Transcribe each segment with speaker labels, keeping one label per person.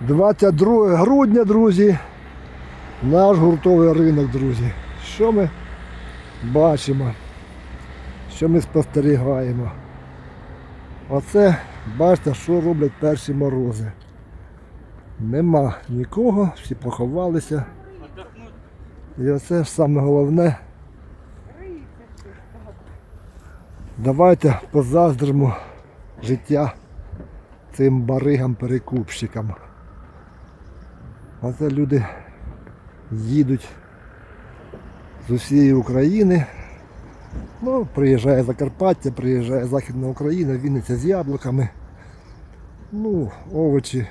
Speaker 1: 22 грудня, друзі. Наш гуртовий ринок, друзі. Що ми бачимо? Що ми спостерігаємо? Оце, бачите, що роблять перші морози. Нема нікого, всі поховалися. І оце ж саме головне. Давайте позаздримо життя цим баригам-перекупщикам. Оце люди їдуть з усієї України. Ну, приїжджає Закарпаття, приїжджає Західна Україна, Вінниця з яблуками. Ну, овочі.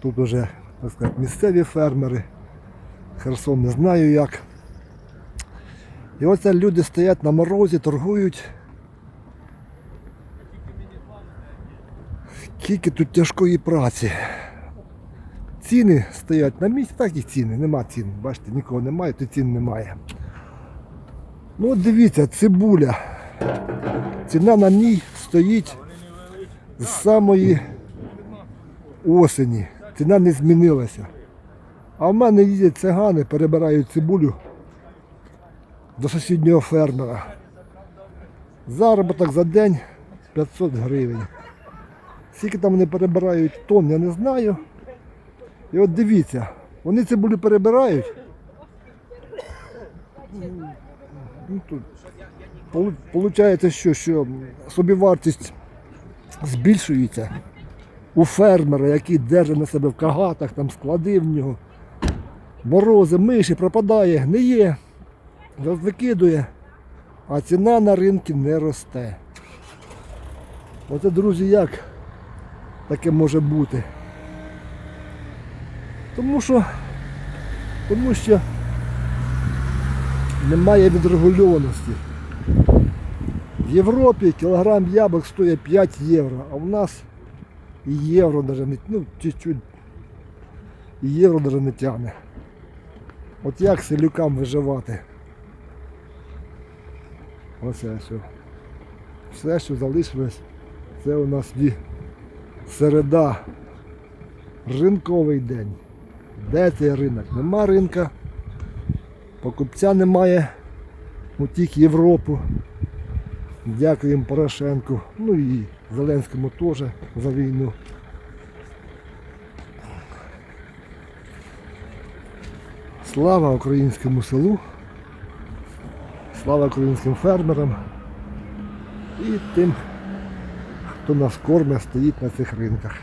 Speaker 1: Тут уже, так сказати, місцеві фермери. Херсон не знаю як. І оце люди стоять на морозі, торгують. Скільки тут тяжкої праці. Ціни стоять на місці, так і ціни, нема цін. Бачите, нікого немає, то цін немає. Ну от дивіться, цибуля. Ціна на ній стоїть з самої осені. Ціна не змінилася. А в мене їздять цигани, перебирають цибулю до сусіднього фермера. Заробіток за день 500 гривень. Скільки там вони перебирають тонн, я не знаю. І от дивіться, вони цибулю перебирають. Ну, тут, Получається, що, що собівартість збільшується у фермера, який держить на себе в кагатах, там склади в нього. Морози, миші, пропадає, гниє, викидує, а ціна на ринку не росте. Оце, друзі, як таке може бути? Тому що, тому що немає відрегульованості. В Європі кілограм яблук стоїть 5 євро, а у нас і євро навіть ну, чуть-чуть, і євро навіть не тягне. От як селюкам виживати? Оце все. Все, що залишилось, це у нас ві- середа. Ринковий день. Де цей ринок? Нема ринка. Покупця немає. Утік Європу. Дякуємо Порошенку. Ну і Зеленському теж за війну. Слава українському селу. Слава українським фермерам і тим, хто нас кормить, стоїть на цих ринках.